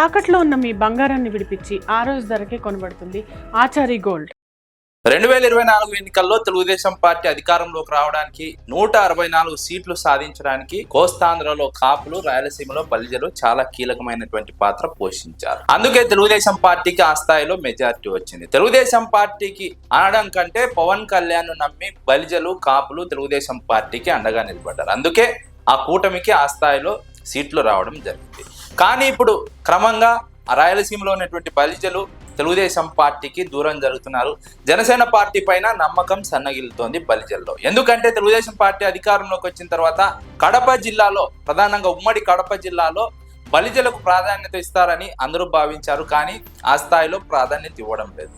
తాకట్లో ఉన్న మీ బంగారాన్ని విడిపించి ఆ రోజు ధరకే కొనబడుతుంది ఆచారి గోల్డ్. రెండు వేల ఇరవై నాలుగు ఎన్నికల్లో తెలుగుదేశం పార్టీ అధికారంలోకి రావడానికి నూట అరవై నాలుగు సీట్లు సాధించడానికి కోస్తాంధ్రలో కాపులు రాయలసీమలో బలిజలు చాలా కీలకమైనటువంటి పాత్ర పోషించారు. అందుకే తెలుగుదేశం పార్టీకి ఆ స్థాయిలో మెజారిటీ వచ్చింది. తెలుగుదేశం పార్టీకి అనడం కంటే పవన్ కళ్యాణ్ నమ్మి బలిజలు కాపులు తెలుగుదేశం పార్టీకి అండగా నిలబడ్డారు. అందుకే ఆ కూటమికి ఆ స్థాయిలో సీట్లు రావడం జరిగింది. కానీ ఇప్పుడు క్రమంగా రాయలసీమలో ఉన్నటువంటి బలిజలు తెలుగుదేశం పార్టీకి దూరం జరుగుతున్నారు. జనసేన పార్టీ పైన నమ్మకం సన్నగిలుతోంది బలిజల్లో. ఎందుకంటే తెలుగుదేశం పార్టీ అధికారంలోకి వచ్చిన తర్వాత కడప జిల్లాలో ప్రధానంగా ఉమ్మడి కడప జిల్లాలో బలిజలకు ప్రాధాన్యత ఇస్తారని అందరూ భావించారు. కానీ ఆ స్థాయిలో ప్రాధాన్యత ఇవ్వడం లేదు.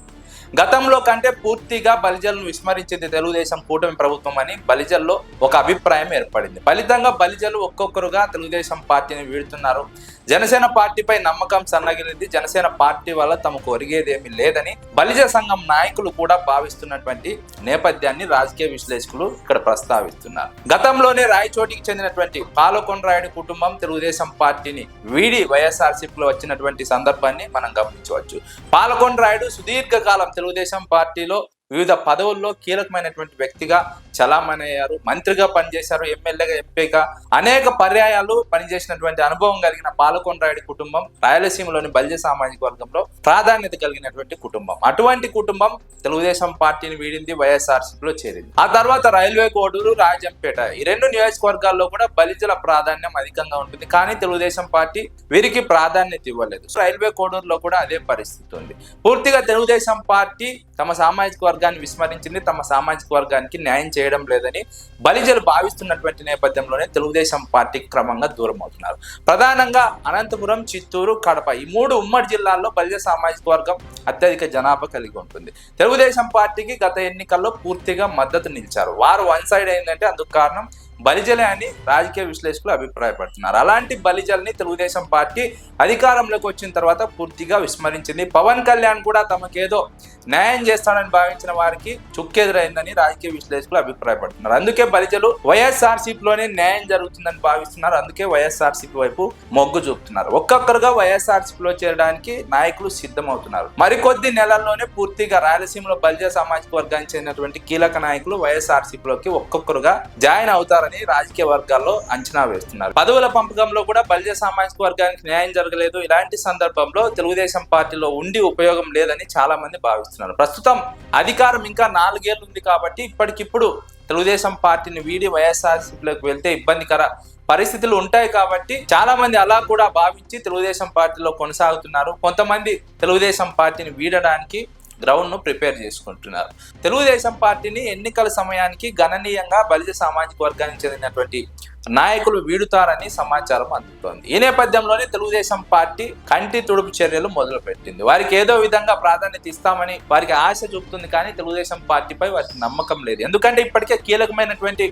గతంలో కంటే పూర్తిగా బలిజలను విస్మరించింది తెలుగుదేశం కూటమి ప్రభుత్వం అని బలిజల్లో ఒక అభిప్రాయం ఏర్పడింది. ఫలితంగా బలిజలు ఒక్కొక్కరుగా తెలుగుదేశం పార్టీని వీడుతున్నారు. జనసేన పార్టీపై నమ్మకం సన్నగిలింది. జనసేన పార్టీ వల్ల తమకు ఒరిగేదేమీ లేదని బలిజ సంఘం నాయకులు కూడా భావిస్తున్నటువంటి నేపథ్యాన్ని రాజకీయ విశ్లేషకులు ఇక్కడ ప్రస్తావిస్తున్నారు. గతంలోనే రాయచోటికి చెందినటువంటి పాలకొండరాయుడు కుటుంబం తెలుగుదేశం పార్టీని వీడి వైఎస్ఆర్సీపీలో వచ్చినటువంటి సందర్భాన్ని మనం గమనించవచ్చు. పాలకొండరాయుడు సుదీర్ఘకాలం తెలుగుదేశం పార్టీలో వివిధ పదవుల్లో కీలకమైనటువంటి వ్యక్తిగా చలామణి అయ్యారు మంత్రిగా పనిచేశారు ఎమ్మెల్యేగా ఎంపీగా అనేక పర్యాయాలు పనిచేసినటువంటి అనుభవం కలిగిన పాలకొండరాయుడి కుటుంబం రాయలసీమలోని బల్జ సామాజిక వర్గంలో ప్రాధాన్యత కలిగినటువంటి కుటుంబం. అటువంటి కుటుంబం తెలుగుదేశం పార్టీని వీడింది వైఎస్ఆర్సీపీలో చేరింది. ఆ తర్వాత రైల్వే కోడూరు రాజంపేట ఈ రెండు నియోజకవర్గాల్లో కూడా బలిజల ప్రాధాన్యం అధికంగా ఉంటుంది. కానీ తెలుగుదేశం పార్టీ వీరికి ప్రాధాన్యత ఇవ్వలేదు. రైల్వే కోడూరులో కూడా అదే పరిస్థితి ఉంది. పూర్తిగా తెలుగుదేశం పార్టీ తమ సామాజిక వర్గాన్ని విస్మరించింది తమ సామాజిక వర్గానికి న్యాయం చేయడం లేదని బలిజలు భావిస్తున్నటువంటి నేపథ్యంలోనే తెలుగుదేశం పార్టీకి క్రమంగా దూరం అవుతున్నారు ప్రధానంగా అనంతపురం చిత్తూరు కడప ఈ మూడు ఉమ్మడి జిల్లాల్లో బలిజ సామాజిక వర్గం అత్యధిక జనాభా కలిగి ఉంటుంది. తెలుగుదేశం పార్టీకి గత ఎన్నికల్లో పూర్తిగా మద్దతు నిలిచారు. వారు వన్ సైడ్ అయిందంటే అందుకు కారణం బలిజలే అని రాజకీయ విశ్లేషకులు అభిప్రాయపడుతున్నారు. అలాంటి బలిజల్ని తెలుగుదేశం పార్టీ అధికారంలోకి వచ్చిన తర్వాత పూర్తిగా విస్మరించింది. పవన్ కళ్యాణ్ కూడా తమకేదో న్యాయం చేస్తాడని భావించిన వారికి చుక్కెదురైందని రాజకీయ విశ్లేషకులు అభిప్రాయపడుతున్నారు. అందుకే బలిజలు వైఎస్ఆర్సీపీలోనే న్యాయం జరుగుతుందని భావిస్తున్నారు. అందుకే వైఎస్ఆర్సీపీ వైపు మొగ్గు చూపుతున్నారు. ఒక్కొక్కరుగా వైఎస్ఆర్సీపీలో చేరడానికి నాయకులు సిద్ధమవుతున్నారు. మరికొద్ది నెలల్లోనే పూర్తిగా రాయలసీమలో బలిజ సామాజిక వర్గానికి చెందినటువంటి కీలక నాయకులు వైఎస్ఆర్సీపీలోకి ఒక్కొక్కరుగా జాయిన్ అవుతారని రాజకీయ వర్గాల్లో అంచనా వేస్తున్నారు. పదవుల పంపకంలో కూడా బలిజ సామాజిక వర్గానికి న్యాయం జరగలేదు. ఇలాంటి సందర్భంలో తెలుగుదేశం పార్టీలో ఉండి ఉపయోగం లేదని చాలా మంది భావిస్తున్నారు. ప్రస్తుతం అధికారం ఇంకా నాలుగేళ్ళు ఉంది కాబట్టి ఇప్పటికిప్పుడు తెలుగుదేశం పార్టీని వీడి వైఎస్ఆర్సీపీలోకి వెళ్తే ఇబ్బందికర పరిస్థితులు ఉంటాయి కాబట్టి చాలా మంది అలా కూడా భావించి తెలుగుదేశం పార్టీలో కొనసాగుతున్నారు. కొంతమంది తెలుగుదేశం పార్టీని వీడడానికి గ్రౌండ్ను ప్రిపేర్ చేసుకుంటున్నారు. తెలుగుదేశం పార్టీని ఎన్నికల సమయానికి గణనీయంగా బలిజ సామాజిక వర్గానికి చెందినటువంటి నాయకులు వీడుతారని సమాచారం అందుతోంది. ఈ నేపథ్యంలోనే తెలుగుదేశం పార్టీ కంటి తుడుపు చర్యలు మొదలుపెట్టింది. వారికి ఏదో విధంగా ప్రాధాన్యత ఇస్తామని వారికి ఆశ చూపుతుంది కానీ తెలుగుదేశం పార్టీపై వారికి నమ్మకం లేదు. ఎందుకంటే ఇప్పటికే కీలకమైనటువంటి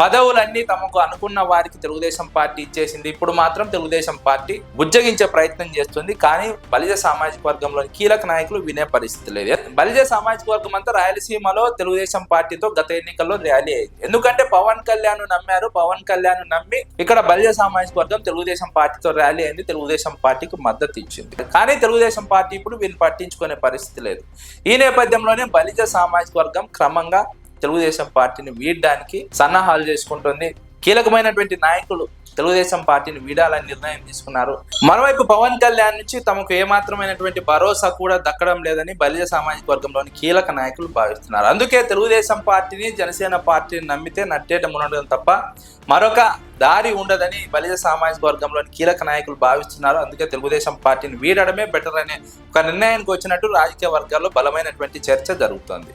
పదవులన్నీ తమకు అనుకున్న వారికి తెలుగుదేశం పార్టీ ఇచ్చేసింది. ఇప్పుడు మాత్రం తెలుగుదేశం పార్టీ బుజ్జగించే ప్రయత్నం చేస్తుంది. కానీ బలిజ సామాజిక వర్గంలోని కీలక నాయకులు వినే పరిస్థితి లేదు. బలిజ సామాజిక వర్గం అంతా రాయలసీమలో తెలుగుదేశం పార్టీతో గత ఎన్నికల్లో ర్యాలీ అయింది. ఎందుకంటే పవన్ కళ్యాణ్ నమ్మారు. పవన్ కళ్యాణ్ నమ్మి ఇక్కడ బలిజ సామాజిక వర్గం తెలుగుదేశం పార్టీతో ర్యాలీ అయింది. తెలుగుదేశం పార్టీకి మద్దతు ఇచ్చింది. కానీ తెలుగుదేశం పార్టీ ఇప్పుడు వీళ్ళు పట్టించుకునే పరిస్థితి లేదు. ఈ నేపథ్యంలోనే బలిజ సామాజిక వర్గం క్రమంగా తెలుగుదేశం పార్టీని వీడడానికి సన్నాహాలు చేసుకుంటుంది. కీలకమైనటువంటి నాయకులు తెలుగుదేశం పార్టీని వీడాలని నిర్ణయం తీసుకున్నారు. మరోవైపు పవన్ కళ్యాణ్ నుంచి తమకు ఏమాత్రమైనటువంటి భరోసా కూడా దక్కడం లేదని బలిజ సామాజిక వర్గంలోని కీలక నాయకులు భావిస్తున్నారు. అందుకే తెలుగుదేశం పార్టీని జనసేన పార్టీని నమ్మితే నట్టేట ఉండడం తప్ప మరొక దారి ఉండదని బలిజ సామాజిక వర్గంలోని కీలక నాయకులు భావిస్తున్నారు. అందుకే తెలుగుదేశం పార్టీని వీడడమే బెటర్ అనే ఒక నిర్ణయానికి వచ్చినట్టు రాజకీయ వర్గాల్లో బలమైనటువంటి చర్చ జరుగుతోంది.